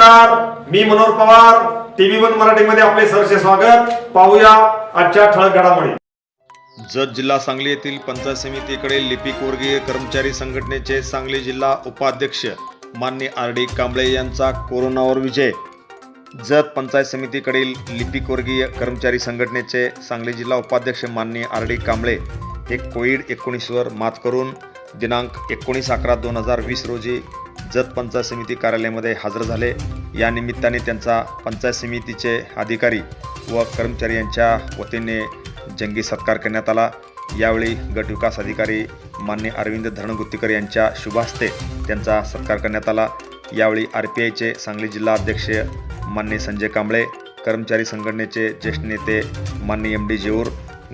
नमस्कार मी Manohar Pawar TV one मराठीमध्ये आपले सरसे स्वागत. पाहूया आजच्या ठळक घडामोडी. जत जिल्हा सांगली येथील पंचायत समितीकडे लिपिक वर्गीय कर्मचारी संघटनेचे सांगली जिल्हा उपाध्यक्ष मान्य आर डी कांबळे यांचा कोरोनावर विजय. जत पंचायत समितीकडील लिपिक वर्गीय कर्मचारी संघटनेचे सांगली जिल्हा उपाध्यक्ष मान्य आर डी कांबळे हे कोविड एकोणीसवर मात करून दिनांक एकोणीस अकरा दोन हजार वीस रोजी जत पंचायत समिती कार्यालयामध्ये हजर झाले. या निमित्ताने त्यांचा पंचायत समितीचे अधिकारी व कर्मचारी यांच्या वतीने जंगी सत्कार करण्यात आला. यावेळी गटविकास अधिकारी मान्य अरविंद धरणगुत्तीकर यांच्या शुभहस्ते त्यांचा सत्कार करण्यात आला. यावेळी आर पी आयचे सांगली जिल्हा अध्यक्ष मान्य संजय कांबळे कर्मचारी संघटनेचे ज्येष्ठ नेते माननीय एम डी जेऊर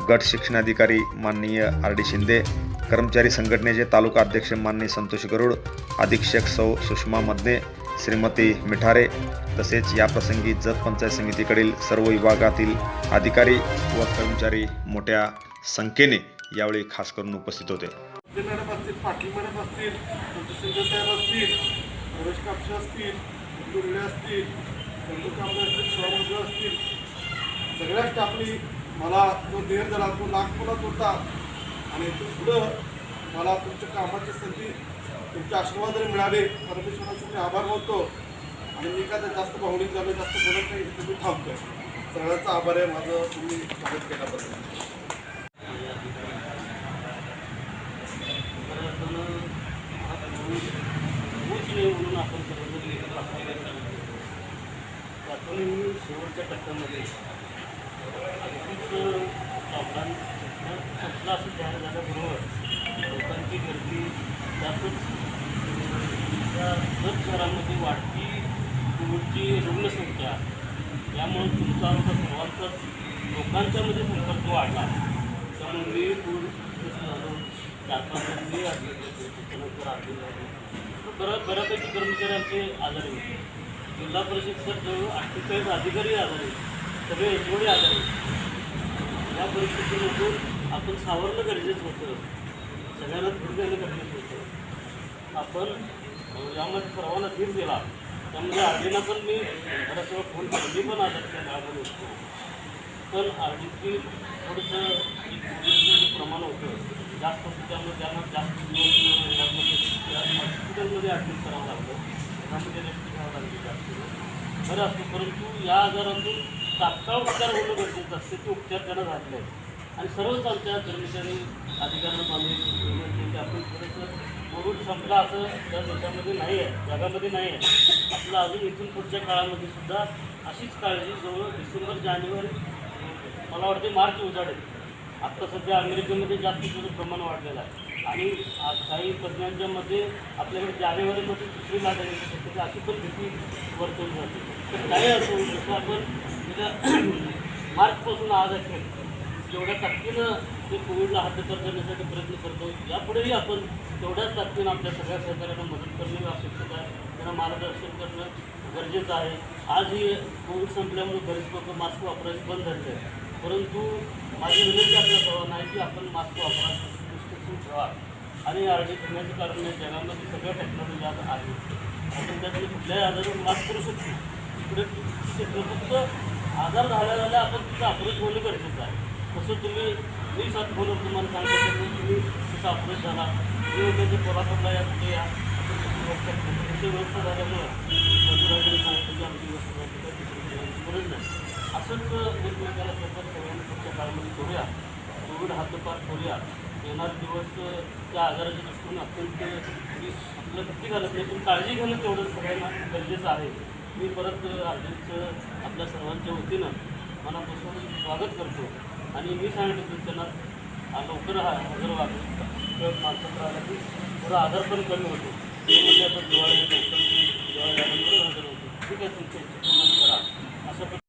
गट शिक्षणाधिकारी माननीय आर डी शिंदे कर्मचारी संघटनेचे तालुका अध्यक्ष माननीय संतोष गरुड अधीक्षक सौ सुषमा मदने श्रीमती मिठारे तसेच याप्रसंगी जत पंचायत समितीकडील सर्व विभागातील अधिकारी व कर्मचारी मोठ्या संख्येने यावेळी खास करून उपस्थित होते. मॅडम असतील पाटील मॅडम असतील साहेब असतील रमेश कापसे असतील दुर्ले असतील चंदू कांबळे असतील शिवामंत्र असतील सगळ्या स्टाफनी मला जो देर झाला तो नागपुरात होता आणि पुढं मला तुमच्या कामाची संधी तुमचे आशीर्वाद जरी मिळाले परमेश्वराचे मी आभार मानतो. आणि मी काय जास्त भावनिक झालो जास्त बोलत नाही इथे मी थांबतो सगळ्यांचा आभार आहे माझं तुम्ही स्वागत केल्याबद्दल. म्हणून आपण सर्वजण एकत्र त्यातून मी शेवटच्या टप्प्यामध्ये अगदीच लॉकडाऊन संपलं असं जाहीर झाल्याबरोबर लोकांची गर्दी त्यातच त्या दर वाढती कोविडची रुग्णसंख्या. यामुळे तुमचा आमचा सर्वांचाच लोकांच्यामध्ये संपर्क वाढला. त्यामुळे मी कोविड चार पाच मी आले त्याच्यानंतर आले बऱ्या बऱ्यापैकी कर्मचाऱ्यांचे आजारी होते. जिल्हा परिषद तर जवळ अठ्ठेचाळीस अधिकारी आजारी सगळे एचओडी आजारी या परिस्थितीमधून आपण सावरणं गरजेचं होतं. सगळ्यांना धूर देणं गरजेचं होतं. आपण यामध्ये सर्वांना धीर दिला त्यामध्ये आरडीना पण मी बऱ्याच वेळा फोन केली. पण आजारी त्या काळामध्ये होतो पण आरडीची थोडंसं एक जे प्रमाण होतं. जास्त होतं त्यामुळे त्यांना जास्त हॉस्पिटलमध्ये ॲडमिट करावं लागलं त्यामध्ये रेस्ट घ्यावं लागली जास्त बरं असतं परंतु या आजारातून तात्काळ उपचार होणं गरजेचं असते ते उपचार त्यांना झाले आहेत. आणि सर्वच आमच्या कर्मचारी अधिकाऱ्यांना आम्ही म्हणजे आपण थोडंसं कोविड संपला असं त्या देशामध्ये नाही आहे जगामध्ये नाही आहे. आपलं अजून इथून पुढच्या काळामध्ये सुद्धा अशीच काळजी जवळ डिसेंबर जानेवारी मला वाटते मार्च उजाडेल आत्ता सध्या अमेरिकेमध्ये जास्त प्रमाण वाढलेलं आहे. आणि आज काही तज्ज्ञांच्या मध्ये आपल्याकडे जानेवारीमध्ये दुसरी लाट येण्याची शक्यता अशी पण भीती वर्तवली जाते. तर काही असो जसं आपण मार्चपासून आज अखेर जेवढ्या ताकदीनं ते कोविडला हद्दपार करण्यासाठी प्रयत्न करतो. यापुढेही आपण तेवढ्याच ताकदीनं आपल्या सगळ्या सहकार्यांना मदत करणे अपेक्षित आहे. त्यांना मार्गदर्शन करणं गरजेचं आहे. आजही कोविड संपल्यामुळे बरेच लोक मास्क वापरायचे बंद झाले आहे. परंतु माझी विनंती आपल्या सर्वांना आहे की आपण मास्क वापरा डिस्टन्सिंग ठेवा आणि आरडी करण्याचं कारण आहे जगामध्ये सगळ्या टेक्नॉलॉजी आज आहे. आपण त्यातले कुठल्याही आजारावर मात करू शकतो इकडे क्षेत्र फक्त आजार झाल्या झाल्या आपण तिथं अप्रोच होणं गरजेचं आहे. तसं तुम्ही मी सात बोलून तुम्हाला सांगितलं की तुम्ही तसा अपडेट झाला. तुम्ही उद्याच्या कोल्हापूरला या कुठे या. व्यवस्था करू. व्यवस्था झाल्यामुळं मंजुराकडे सांगितलं की आमची व्यवस्था झाली तर दुसरी गरज नाही. असंच वेगवेगळ्या सरकार सगळ्यांनी पुढच्या काळामध्ये करूया. कोविड हद्दपार करूया. येणार दिवस त्या आजाराच्या दृष्टीने अत्यंत आपलं किती घालत नाही पण काळजी घेणं तेवढं सगळ्यांना गरजेचं आहे. मी परत आर्जीचं आपल्या सर्वांच्या वतीनं मनापासून स्वागत करतो. आणि मी सांगितलं त्यांना लवकर हा हजर किंवा माणसं राहिला की थोडा आधार पण कमी होतो. ते म्हणजे दिवाळी दिवाळी झाल्यानंतर हजर होतो. ठीक आहे तुमच्या पण